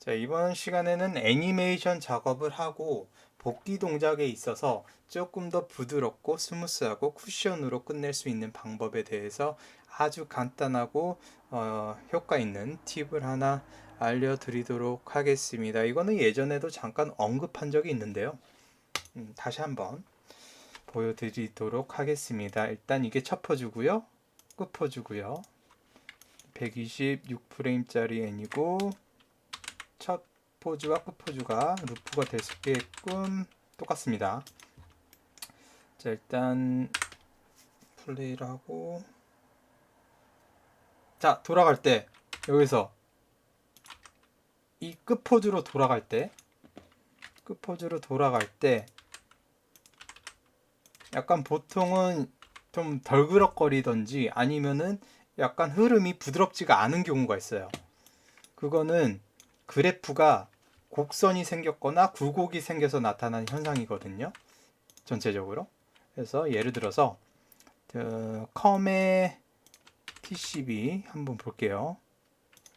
자, 이번 시간에는 애니메이션 작업을 하고 복귀 동작에 있어서 조금 더 부드럽고 스무스하고 쿠션으로 끝낼 수 있는 방법에 대해서 아주 간단하고 어, 효과 있는 팁을 하나 알려드리도록 하겠습니다. 이거는 예전에도 잠깐 언급한 적이 있는데요. 음, 다시 한번 보여드리도록 하겠습니다. 일단 이게 첫 포즈고요. 끝 포즈고요. 126프레임짜리 N이고 첫 포즈와 끝 포즈가 루프가 될 수 있게끔 똑같습니다. 자 일단 플레이를 하고 자 돌아갈 때 여기서 이 끝 포즈로 돌아갈 때 끝 포즈로 돌아갈 때 약간 보통은 좀 덜 그럭거리던지 아니면은 약간 흐름이 부드럽지가 않은 경우가 있어요. 그거는 그래프가 곡선이 생겼거나 굴곡이 생겨서 나타나는 현상이거든요. 전체적으로. 그래서 예를 들어서 그 컴의 TCB 한번 볼게요.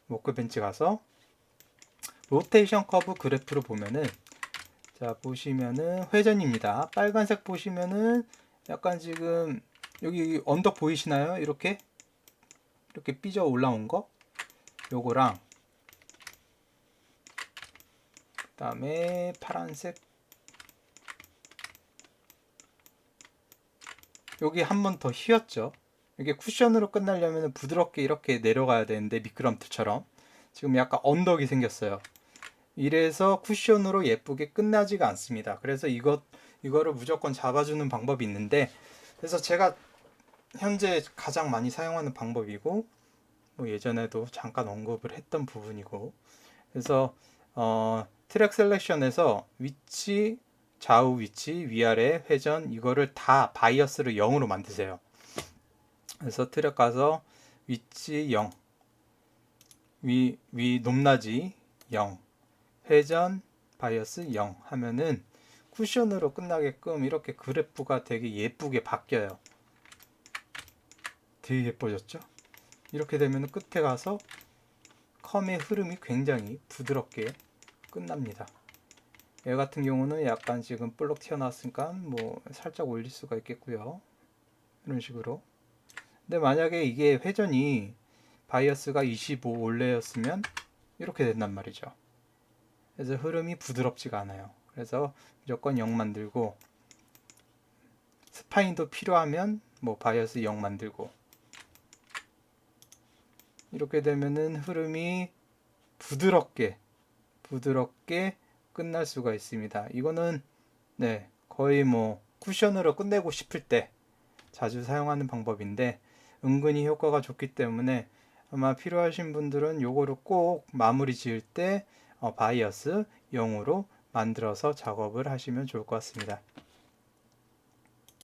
워크벤치 가서 로테이션 커브 그래프를 보면은 자 보시면은 회전입니다. 빨간색 보시면은 약간 지금 여기 언덕 보이시나요? 이렇게 이렇게 삐져 올라온 거 요거랑 그 다음에 파란색 여기 한 번 더 휘었죠. 이게 쿠션으로 끝나려면 부드럽게 이렇게 내려가야 되는데 미끄럼틀처럼 지금 약간 언덕이 생겼어요. 이래서 쿠션으로 예쁘게 끝나지가 않습니다. 그래서 이것 이거를 무조건 잡아주는 방법이 있는데 그래서 제가 현재 가장 많이 사용하는 방법이고 뭐 예전에도 잠깐 언급을 했던 부분이고 그래서 어, 트랙 셀렉션에서 위치 좌우 위치 위아래 회전 이거를 다 바이어스를 0으로 만드세요. 그래서 트랙 가서 위치 0 위, 위 높낮이 0 회전 바이어스 0 하면은 쿠션으로 끝나게끔 이렇게 그래프가 되게 예쁘게 바뀌어요. 되게 예뻐졌죠? 이렇게 되면 끝에 가서 컴의 흐름이 굉장히 부드럽게 끝납니다. 얘 같은 경우는 약간 지금 볼록 튀어나왔으니까 뭐 살짝 올릴 수가 있겠고요. 이런 식으로. 근데 만약에 이게 회전이 바이어스가 25 올레였으면 이렇게 된단 말이죠. 그래서 흐름이 부드럽지가 않아요. 그래서 무조건 0 만들고 스파인도 필요하면 뭐 바이어스 0 만들고 이렇게 되면은 흐름이 부드럽게 부드럽게 끝날 수가 있습니다. 이거는 네 거의 뭐 쿠션으로 끝내고 싶을 때 자주 사용하는 방법인데 은근히 효과가 좋기 때문에 아마 필요하신 분들은 요거를 꼭 마무리 지을 때 어, 바이어스 0으로 만들어서 작업을 하시면 좋을 것 같습니다.